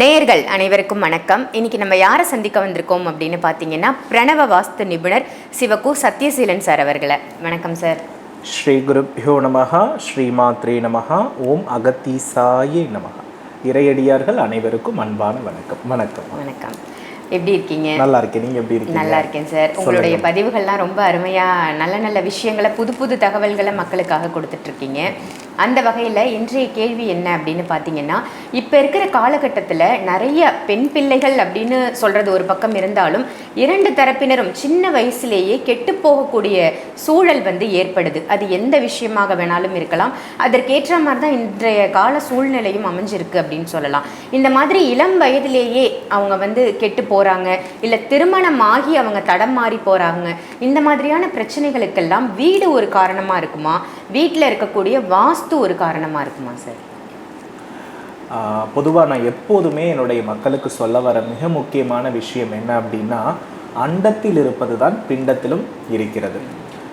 நேயர்கள் அனைவருக்கும் வணக்கம். இன்னைக்கு நம்ம யாரை சந்திக்க வந்திருக்கோம் அப்படின்னு பார்த்தீங்கன்னா பிரணவ வாஸ்து நிபுணர் சிவகு சத்யசீலன் சார் அவர்களை. வணக்கம் சார். ஸ்ரீ குருப்யோ நமஹ ஸ்ரீமாத்ரே நமஹ ஓம் அகத்தீசாயே நமஹ. இறையடியார்கள் அனைவருக்கும் அன்பான வணக்கம். வணக்கம். வணக்கம். எப்படி இருக்கீங்க? நல்லா இருக்கேன். நீங்க எப்படி இருக்கீங்க? நல்லா இருக்கேன் சார். உங்களுடைய பதிவுகள்லாம் ரொம்ப அருமையா நல்ல நல்ல விஷயங்களை புது புது தகவல்களை மக்களுக்காக கொடுத்துட்டு இருக்கீங்க. அந்த வகையில் இன்றைய கேள்வி என்ன அப்படின்னு பார்த்தீங்கன்னா இப்போ இருக்கிற காலகட்டத்தில் நிறைய பெண் பிள்ளைகள் அப்படின்னு சொல்கிறது ஒரு பக்கம் இருந்தாலும் இரண்டு தரப்பினரும் சின்ன வயசுலேயே கெட்டு போகக்கூடிய சூழல் வந்து ஏற்படுது. அது எந்த விஷயமாக வேணாலும் இருக்கலாம். அதற்கேற்ற மாதிரி தான் இன்றைய கால சூழ்நிலையும் அமைஞ்சிருக்கு அப்படின்னு சொல்லலாம். இந்த மாதிரி இளம் வயதிலேயே அவங்க வந்து கெட்டு போகிறாங்க இல்லை திருமணம் ஆகி அவங்க தடம் மாறி போகிறாங்க இந்த மாதிரியான பிரச்சனைகளுக்கெல்லாம் வீடு ஒரு காரணமாக இருக்குமா? வீட்டில் இருக்கக்கூடிய வாஸ்து ஒரு காரணமாக இருக்குமா சார்? பொதுவாக நான் எப்போதுமே என்னுடைய மக்களுக்கு சொல்ல வர மிக முக்கியமான விஷயம் என்ன அப்படின்னா அண்டத்தில் இருப்பது தான் பிண்டத்திலும் இருக்கிறது.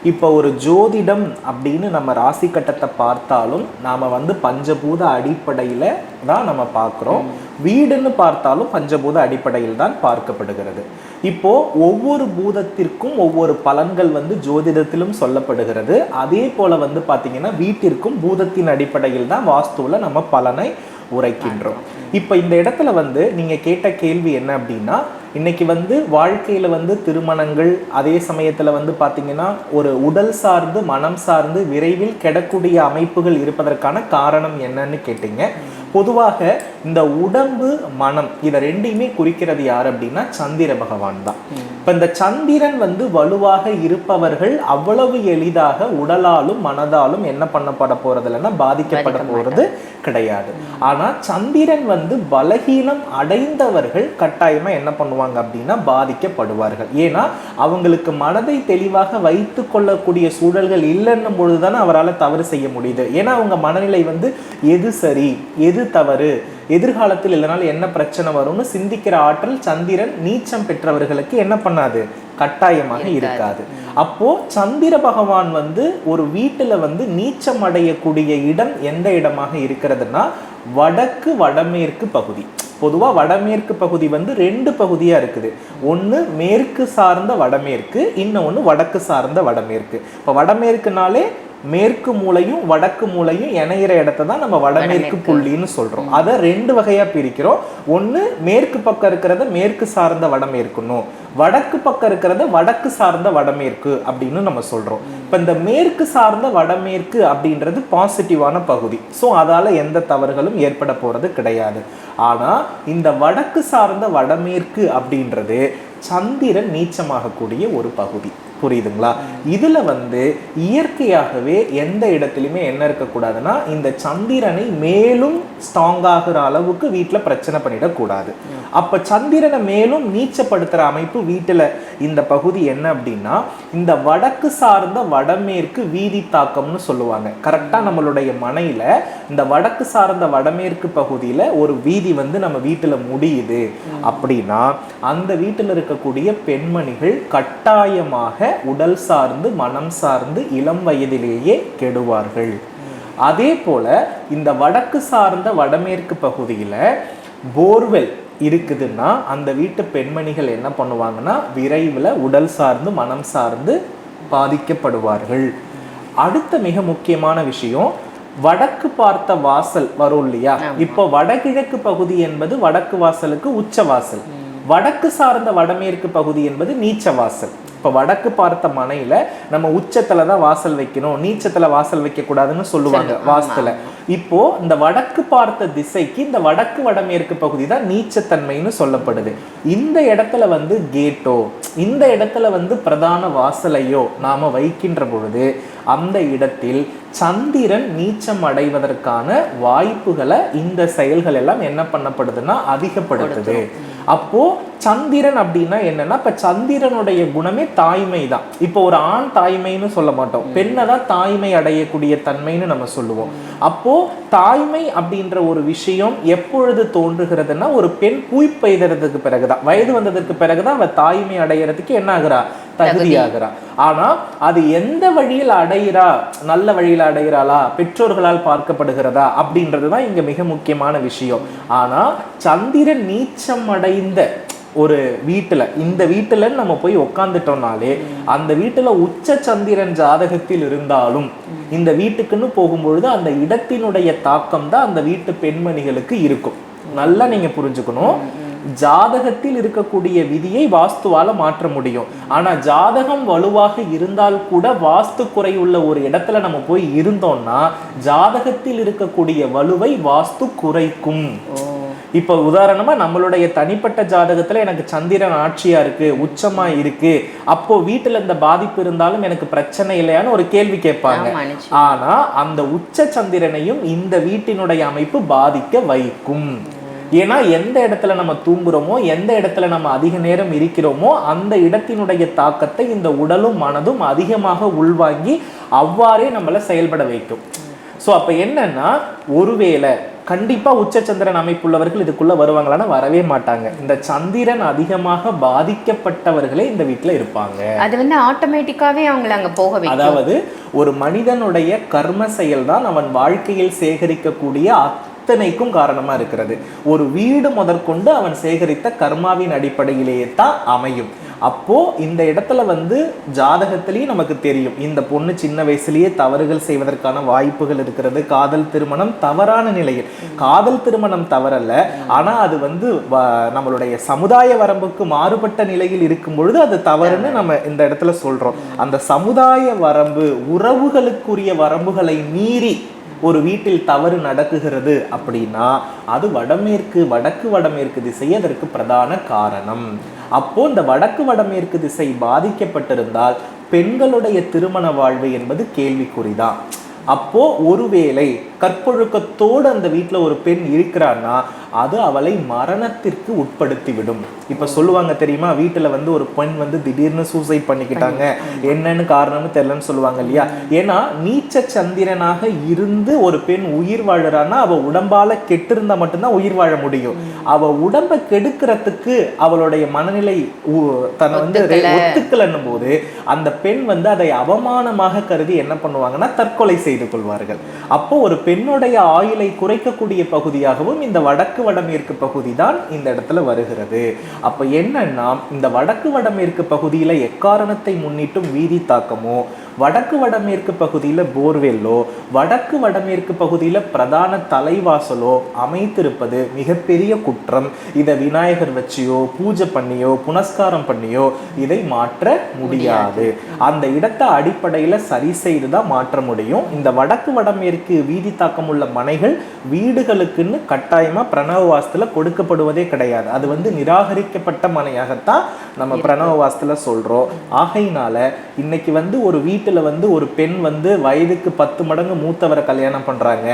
இப்போ ஒரு ஜோதிடம் அப்படின்னு நம்ம ராசி கட்டத்தை பார்த்தாலும் நாம் வந்து பஞ்சபூத அடிப்படையில் தான் நம்ம பார்க்குறோம். வீடுன்னு பார்த்தாலும் பஞ்சபூத அடிப்படையில் தான் பார்க்கப்படுகிறது. இப்போ ஒவ்வொரு பூதத்திற்கும் ஒவ்வொரு பலன்கள் வந்து ஜோதிடத்திலும் சொல்லப்படுகிறது. அதே போல வந்து பார்த்தீங்கன்னா வீட்டிற்கும் பூதத்தின் அடிப்படையில் தான் வாஸ்துவில் நம்ம பலனை உரைக்கின்றோம். இப்போ இந்த இடத்துல வந்து நீங்க கேட்ட கேள்வி என்ன அப்படின்னா இன்றைக்கி வந்து வாழ்க்கையில் வந்து திருமணங்கள் அதே சமயத்தில் வந்து பார்த்திங்கன்னா ஒரு உடல் சார்ந்து மனம் சார்ந்து விரைவில் கிடக்கூடிய அமைப்புகள் இருப்பதற்கான காரணம் என்னன்னு கேட்டிங்க. பொதுவாக இந்த உடம்பு மனம் இதை ரெண்டையுமே குறிக்கிறது யார் அப்படின்னா சந்திர பகவான் தான். இப்ப இந்த சந்திரன் வந்து வலுவாக இருப்பவர்கள் அவ்வளவு எளிதாக உடலாலும் மனதாலும் என்ன பண்ணப்பட போறது இல்லைன்னா பாதிக்கப்பட போறது கிடையாது. ஆனா சந்திரன் வந்து பலகீனம் அடைந்தவர்கள் கட்டாயமா என்ன பண்ணுவாங்க அப்படின்னா பாதிக்கப்படுவார்கள். ஏன்னா அவங்களுக்கு மனதை தெளிவாக வைத்து கொள்ளக்கூடிய சூழல்கள் இல்லைன்னும் பொழுதுதானே அவரால் தவறு செய்ய முடியுது. ஏன்னா அவங்க மனநிலை வந்து எது சரி எது தவறு. எதிர்காலத்தில் இல்லைனால என்ன பிரச்சனை வரும்னு சிந்திக்கிற ஆற்றல் சந்திரன் நீச்சம் பெற்றவர்களுக்கு என்ன பண்ணாது? கட்டாயமாக இருக்காது. அப்போ சந்திர பகவான் வந்து ஒரு வீட்டுல வந்து நீச்சம் அடையக்கூடிய இடம் எந்த இடமாக இருக்கிறதுனா வடக்கு வடமேற்கு பகுதி. பொதுவா வடமேற்கு பகுதி வந்து ரெண்டு பகுதியா இருக்குது. ஒண்ணு மேற்கு சார்ந்த வடமேற்கு இன்னொன்னு வடக்கு சார்ந்த வடமேற்கு. இப்போ வடமேற்குனாலே மேற்கு மூலையும் வடக்கு மூலையும் இணையிற இடத்த தான் நம்ம வடமேற்கு புள்ளின்னு சொல்றோம். அதை ரெண்டு வகையா பிரிக்கிறோம். ஒண்ணு மேற்கு பக்கம் இருக்கிறத மேற்கு சார்ந்த வடமேற்குன்னும் வடக்கு பக்கம் இருக்கிறத வடக்கு சார்ந்த வடமேற்கு அப்படின்னு நம்ம சொல்றோம். இப்ப இந்த மேற்கு சார்ந்த வடமேற்கு அப்படின்றது பாசிட்டிவான பகுதி. ஸோ அதால எந்த தவறுகளும் ஏற்பட போறது கிடையாது. ஆனா இந்த வடக்கு சார்ந்த வடமேற்கு அப்படின்றது சந்திரன் நீச்சமாகக்கூடிய ஒரு பகுதி. புரியுதுங்களா? இதில் வந்து இயற்கையாகவே எந்த இடத்துலையுமே என்ன இருக்கக்கூடாதுன்னா இந்த சந்திரனை மேலும் ஸ்ட்ராங்காகிற அளவுக்கு வீட்டில் பிரச்சனை பண்ணிடக்கூடாது. அப்போ சந்திரனை மேலும் நீச்சப்படுத்துகிற அமைப்பு வீட்டில் இந்த பகுதி என்ன அப்படின்னா இந்த வடக்கு சார்ந்த வடமேற்கு வீதி தாக்கம்னு சொல்லுவாங்க. கரெக்டாக நம்மளுடைய மனையில் இந்த வடக்கு சார்ந்த வடமேற்கு பகுதியில் ஒரு வீதி வந்து நம்ம வீட்டில் முடியுது. அப்படின்னா அந்த வீட்டில் இருக்கக்கூடிய பெண்மணிகள் கட்டாயமாக உடல் சார்ந்து மனம் சார்ந்து இளம் வயதிலேயே கெடுவார்கள். அதே போல இந்த வடக்கு சார்ந்த வடமேற்கு பகுதியில போர்வெல் இருக்குதுன்னா அந்த வீட்டு பெண்மணிகள் என்ன பண்ணுவாங்கன்னா விரைவில் உடல் சார்ந்து மனம் சார்ந்து பாதிக்கப்படுவார்கள். அடுத்த மிக முக்கியமான விஷயம் வடக்கு பார்த்த வாசல் வரும் இல்லையா? இப்போ வடகிழக்கு பகுதி என்பது வடக்கு வாசலுக்கு உச்ச வாசல். வடக்கு சார்ந்த வடமேற்கு பகுதி என்பது நீச்ச வாசல். இப்போ வடக்கு பார்த்த மனையில நம்ம உச்சத்துல தான் வாசல் வைக்கணும் நீச்சத்துல வாசல் வைக்க கூடாதுன்னு சொல்லுவாங்க. வாஸ்துல இப்போ இந்த வடக்கு பார்த்த திசைக்கு இந்த வடக்கு வடமேற்கு பகுதி தான் நீச்சத்தன்மைன்னு சொல்லப்படுது. இந்த இடத்துல வந்து கேட்டோ இந்த இடத்துல வந்து பிரதான வாசலையோ நாம வைக்கின்ற பொழுது அந்த இடத்தில் சந்திரன் நீச்சம் அடைவதற்கான வாய்ப்புகளை இந்த செயல்கள் எல்லாம் என்ன பண்ணப்படுதுன்னா அதிகப்படுத்துது. அப்போ சந்திரன் அப்படின்னா என்னன்னா இப்ப சந்திரனுடைய குணமே தாய்மை தான் இப்போ ஒரு ஆண் தாய்மைன்னு சொல்ல மாட்டோம். பெண்ணை தான் தாய்மை அடையக்கூடிய தன்மைன்னு நம்ம சொல்லுவோம். அப்போ தாய்மை அப்படின்ற ஒரு விஷயம் எப்பொழுது தோன்றுகிறதுன்னா ஒரு பெண் பூய் பெய்தறதுக்கு பிறகுதான். வயது வந்ததற்கு பிறகுதான் அவ தாய்மை அடையறதுக்கு என்ன ஆகுறா? தகுதியாகிறா ஆனா அது எந்த வழியில் அடையிறா? நல்ல வழியில் அடைகிறாளா பெற்றோர்களால் பார்க்கப்படுகிறதா? அப்படின்றதுதான் இங்க மிக முக்கியமான விஷயம். ஆனா சந்திரன் நீச்சம் அடைந்த ஒரு வீட்டுல இந்த வீட்டில் நம்ம போய் உக்காந்துட்டோம்னாலே அந்த வீட்டுல உச்ச சந்திரன் ஜாதகத்தில் இருந்தாலும் இந்த வீட்டுக்குன்னு போகும்பொழுது அந்த இடத்தினுடைய தாக்கம் தான் அந்த வீட்டு பெண்மணிகளுக்கு இருக்கும். நல்லா நீங்க புரிஞ்சுக்கணும். ஜாதகத்தில் இருக்கக்கூடிய விதியை வாஸ்துவால மாற்ற முடியும். ஆனா ஜாதகம் வலுவாக இருந்தால் கூட வாஸ்து குறை உள்ள ஒரு இடத்துல நம்ம போய் இருந்தோம்னா ஜாதகத்தில் இருக்கக்கூடிய வலுவை வாஸ்து குறைக்கும். இப்ப உதாரணமா நம்மளுடைய தனிப்பட்ட ஜாதகத்துல எனக்கு சந்திரன் ஆட்சியா இருக்கு உச்சமா இருக்கு. அப்போ வீட்டுல இந்த பாதிப்பு இருந்தாலும் எனக்கு பிரச்சனை இல்லையான்னு ஒரு கேள்வி கேட்பாங்க. ஆனா அந்த உச்ச சந்திரனையும் இந்த வீட்டினுடைய அமைப்பு பாதிக்க வைக்கும். ஏன்னா எந்த இடத்துல நம்ம தூங்குறோமோ எந்த இடத்துல நம்ம அதிக நேரம் இருக்கிறோமோ அந்த இடத்தினுடைய தாக்கத்தை இந்த உடலும் மனதும் அதிகமாக உள்வாங்கி அவ்வாறே நம்மளை செயல்பட வைக்கும். ஸோ அப்ப என்னன்னா ஒருவேளை கண்டிப்பா உச்சச்சந்திரன் அமைப்புள்ளவர்கள் இதுக்குள்ள வருவாங்களான்னா வரவே மாட்டாங்க. இந்த சந்திரன் அதிகமாக பாதிக்கப்பட்டவர்களே இந்த வீட்டுல இருப்பாங்க. அது வந்து ஆட்டோமேட்டிக்காவே அவங்கள அங்க போக அதாவது ஒரு மனிதனுடைய கர்ம செயல் தான் அவன் வாழ்க்கையில் சேகரிக்கக்கூடிய அத்தனைக்கும் காரணமா இருக்கிறது. ஒரு வீடு முதற்கொண்டு அவன் சேகரித்த கர்மாவின் அடிப்படையிலேயே தான் அமையும். அப்போ இந்த இடத்துல வந்து ஜாதகத்திலையும் நமக்கு தெரியும். இந்த பொண்ணு சின்ன வயசுலேயே தவறுகள் செய்வதற்கான வாய்ப்புகள் இருக்கிறது. காதல் திருமணம் தவறான நிலையில். காதல் திருமணம் தவறல்ல. ஆனா அது வந்து வ- நம்மளுடைய சமுதாய வரம்புக்கு மாறுபட்ட நிலையில் இருக்கும் பொழுது அது தவறுன்னு நம்ம இந்த இடத்துல சொல்றோம். அந்த சமுதாய வரம்பு உறவுகளுக்குரிய வரம்புகளை மீறி ஒரு வீட்டில் தவறு நடக்குகிறது அப்படின்னா அது வடமேற்கு வடக்கு வடமேற்கு திசை அதற்கு பிரதான காரணம். அப்போ இந்த வடக்கு வடமேற்கு திசை பாதிக்கப்பட்டிருந்தால் பெண்களுடைய திருமண வாழ்வு என்பது கேள்விக்குறிதான். அப்போ ஒருவேளை கற்பொழுக்கத்தோடு அந்த வீட்டில் ஒரு பெண் இருக்கிறான்னா அது அவளை மரணத்திற்கு உட்படுத்தி விடும் இப்ப சொல்லுவாங்க தெரியுமா? வீட்டுல வந்து ஒரு பெண் வந்து திடீர்னு சூசைட் பண்ணிக்கிட்டாங்க. என்னன்னு காரணம்னு தெரியலன்னு சொல்லுவாங்க இல்லையா? ஏன்னா நீச்ச சந்திரனாக இருந்து ஒரு பெண் உயிர் வாழறான்னா அவ உடம்பால கெட்டிருந்தா மட்டும்தான் உயிர் வாழ முடியும். அவ உடம்பை கெடுக்கிறதுக்கு அவளுடைய மனநிலை தன்னை வந்து ஒத்துக்கல. ஒத்துக்கலன்னும் போது அந்த பெண் வந்து அதை அவமானமாக கருதி என்ன பண்ணுவாங்கன்னா தற்கொலை செய்து கொள்வார்கள். அப்போ ஒரு பெண்ணுடைய ஆயுளை குறைக்கக்கூடிய பகுதியாகவும் இந்த வடக்கு வடமேற்கு பகுதி தான் இந்த இடத்துல வருகிறது. அப்ப என்னன்னா இந்த வடக்கு வடமேற்கு பகுதியில எக்காரணத்தை முன்னிட்டும் வீதி தாக்கமோ வடக்கு வடமேற்கு பகுதியில போர்வெல்லோ வடக்கு வடமேற்கு பகுதியில பிரதான தலைவாசலோ அமைத்திருப்பது மிகப்பெரிய குற்றம். இதை விநாயகர் வச்சியோ பூஜை பண்ணியோ புனஸ்காரம் பண்ணியோ இதை மாற்ற முடியாது. அந்த இடத்தை அடிப்படையில சரி செய்து தான் மாற்ற முடியும். இந்த வடக்கு வடமேற்கு வீதி தாக்கம் உள்ள மனைகள் வீடுகளுக்குன்னு கட்டாயமா பிரணவ வாஸ்துல கொடுக்கப்படுவதே கிடையாது. அது வந்து நிராகரிக்கப்பட்ட மனையாகத்தான் நம்ம பிரணவ வாஸ்துல சொல்றோம். ஆகையினால இன்னைக்கு வந்து ஒரு வீட்டுல வந்து ஒரு பெண் வந்து வயதுக்கு பத்து மடங்கு மூத்தவரை கல்யாணம் பண்றாங்க.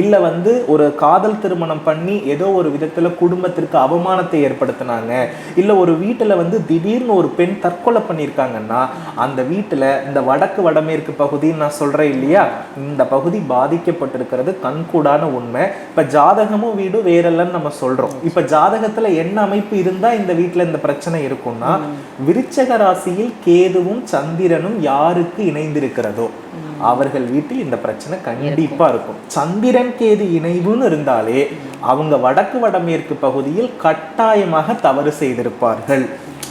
இல்ல வந்து ஒரு காதல் திருமணம் பண்ணி ஏதோ ஒரு விதத்தில் குடும்பத்திற்கு அவமானத்தை ஏற்படுத்தினாங்க. இல்ல ஒரு வீட்டுல வந்து திடீர்னு ஒரு பெண் தற்கொலை பண்ணியிருக்காங்கன்னா அந்த வீட்டுல இந்த வடக்கு வடமேற்கு பகுதின்னு நான் சொல்றேன் இல்லையா? இந்த பகுதி பாதிக்கப்பட்டிருக்கிறது கண்கூடான உண்மை. இப்ப ஜாதகமும் வீடும் வேறல்லன்னு நம்ம சொல்றோம். இப்ப ஜாதகத்துல என்ன அமைப்பு இருந்தா இந்த வீட்டில் இந்த பிரச்சனை இருக்கும்னா விருச்சக ராசியில் கேதுவும் சந்திரனும் யாருக்கு இணைந்திருக்கிறதோ? அவர்கள் வீட்டில் இந்த பிரச்சனை கண்டிப்பா இருக்கும். சந்திரன் கேது இணைவுன்னு இருந்தாலே அவங்க வடக்கு வடமேற்கு பகுதியில் கட்டாயமாக தவறு செய்திருப்பார்கள்.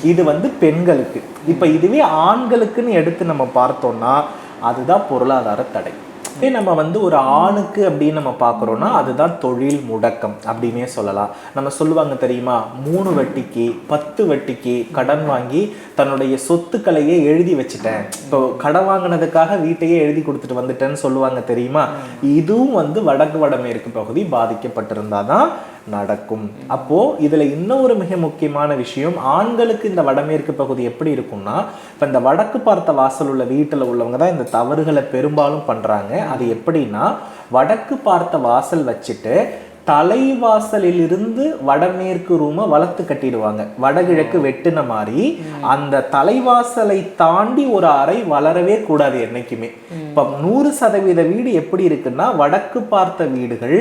இது வந்து பெண்களுக்கு. இப்ப இதுவே ஆண்களுக்குன்னு எடுத்து நம்ம பார்த்தோம்னா அதுதான் பொருளாதார தடை. இதே நம்ம வந்து ஒரு ஆணுக்கு அப்படின்னு நம்ம பார்க்குறோம்னா அதுதான் தொழில் முடக்கம் அப்படின்னே சொல்லலாம். நம்ம சொல்லுவாங்க தெரியுமா? மூணு வட்டிக்கு பத்து வட்டிக்கு கடன் வாங்கி தன்னுடைய சொத்துக்களையே எழுதி வச்சுட்டேன். இப்போ கடன் வாங்கினதுக்காக வீட்டையே எழுதி கொடுத்துட்டு வந்துட்டேன்னு சொல்லுவாங்க தெரியுமா? இதுவும் வந்து வடக்கு வடமேற்கு பகுதி பாதிக்கப்பட்டிருந்தாதான் நடக்கும். அப்போ இதுல இன்னொரு மிக முக்கியமான விஷயம் ஆண்களுக்கு இந்த வடமேற்கு பகுதி எப்படி இருக்கும்னா இப்ப இந்த வடக்கு பார்த்த வாசல் உள்ள வீட்டுல உள்ளவங்க தான் இந்த தவறுகளை பெரும்பாலும் பண்றாங்க. அது எப்படின்னா வடக்கு பார்த்த வாசல் வச்சுட்டு தலைவாசலில் இருந்து வடமேற்கு ரூமை வளர்த்து கட்டிடுவாங்க. வடகிழக்கு வெட்டின மாதிரி அந்த தலைவாசலை தாண்டி ஒரு அறை வளரவே கூடாது என்னைக்குமே. இப்ப நூறு சதவீத வீடு எப்படி இருக்குன்னா வடக்கு பார்த்த வீடுகள்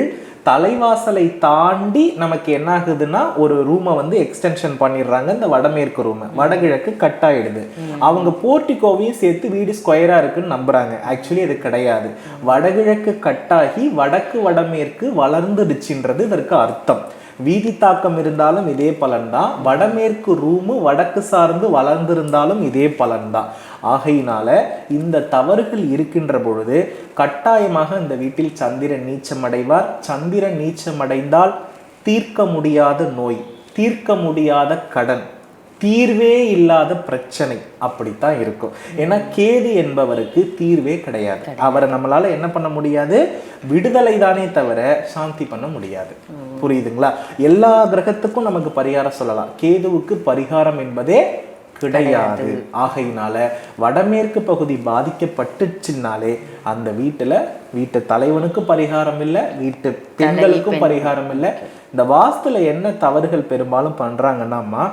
தலைவாசலை தாண்டி நமக்கு என்ன ஆகுதுன்னா ஒரு ரூமை வந்து எக்ஸ்டென்ஷன் பண்ணிடுறாங்க. இந்த வடமேற்கு ரூமை. வடகிழக்கு கட் ஆயிடுது அவங்க போர்ட்டிகோவையும் சேர்த்து வீடு ஸ்கொயரா இருக்குன்னு நம்புறாங்க. ஆக்சுவலி அது கிடையாது. வடகிழக்கு கட்டாகி வடக்கு வடமேற்கு வளர்ந்துடுச்சுன்றது இதற்கு அர்த்தம். வீதி தாக்கம் இருந்தாலும் இதே பலன்தான். வடமேற்கு ரூமு வடக்கு சார்ந்து வளர்ந்திருந்தாலும் இதே பலன்தான். ஆகையினால இந்த தவறுகள் இருக்கின்ற பொழுது கட்டாயமாக இந்த வீட்டில் சந்திரன் நீச்சமடைவார். சந்திரன் நீச்சமடைந்தால் தீர்க்க முடியாத நோய் தீர்க்க முடியாத கடன் தீர்வே இல்லாத பிரச்சனை அப்படித்தான் இருக்கும். ஏன்னா கேது என்பவருக்கு தீர்வே கிடையாது. அவரை நம்மளால என்ன பண்ண முடியாது? விடுதலை தானே தவிர சாந்தி பண்ண முடியாது. புரியுதுங்களா? எல்லா கிரகத்துக்கும் நமக்கு பரிகாரம் சொல்லலாம். கேதுவுக்கு பரிகாரம் என்பதே கிடையாது. ஆகையினால வடமேற்கு பகுதி பாதிக்கப்பட்டுச்சுனாலே அந்த வீட்டுல வீட்டு தலைவனுக்கு பரிகாரம் இல்லை வீட்டு பெண்களுக்கும் பரிகாரம் இல்லை. இந்த வாஸ்துல என்ன தவறுகள் பெரும்பாலும் பண்றாங்கன்னா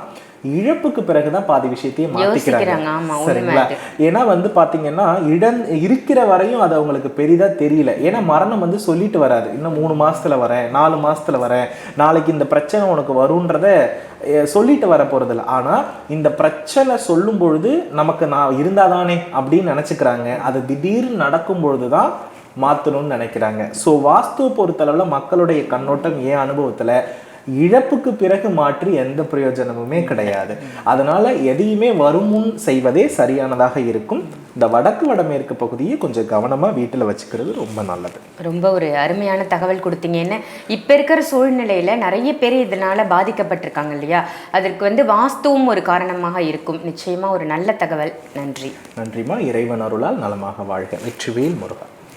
இழப்புக்கு பிறகுதான் பாதி விஷயத்தையே மாத்திக்கிறாங்க. யோசிக்கிறாங்க, ஆமா, உண்மை சரிங்களா? ஏன்னா வந்து பாத்தீங்கன்னா இழந் இருக்கிற வரையும் அது அவங்களுக்கு பெரிதா தெரியல. ஏன்னா மரணம் வந்து சொல்லிட்டு வராது. இன்னும் மூணு மாசத்துல வரேன் நாலு மாசத்துல வரேன் நாளைக்கு இந்த பிரச்சனை உனக்கு வரும்ன்றத சொல்லிட்டு வர போறதில்ல. ஆனா இந்த பிரச்சனை சொல்லும் பொழுது நமக்கு நான் இருந்தாதானே அப்படின்னு நினைச்சுக்கிறாங்க. அது திடீர்னு நடக்கும் பொழுதுதான் மாற்றணும்னு நினைக்கிறாங்க. ஸோ வாஸ்துவை பொறுத்தளவில் மக்களுடைய கண்ணோட்டம் ஏன் அனுபவத்தில்? இழப்புக்கு பிறகு மாற்றி எந்த பிரயோஜனமுமே கிடையாது. அதனால எதையுமே வரும் முன் செய்வதே சரியானதாக இருக்கும். இந்த வடக்கு வடமேற்கு பகுதியை கொஞ்சம் கவனமா வீட்டில் வச்சுக்கிறது ரொம்ப நல்லது. ரொம்ப ஒரு அருமையான தகவல் கொடுத்தீங்க. என்ன? இப்போ இருக்கிற சூழ்நிலையில் நிறைய பேர் இதனால பாதிக்கப்பட்டிருக்காங்க இல்லையா? அதற்கு வந்து வாஸ்துவும் ஒரு காரணமாக இருக்கும். நிச்சயமா ஒரு நல்ல தகவல். நன்றி. நன்றிமா இறைவன் அருளால் நலமாக வாழ்க. வெற்றிவேல் முருகா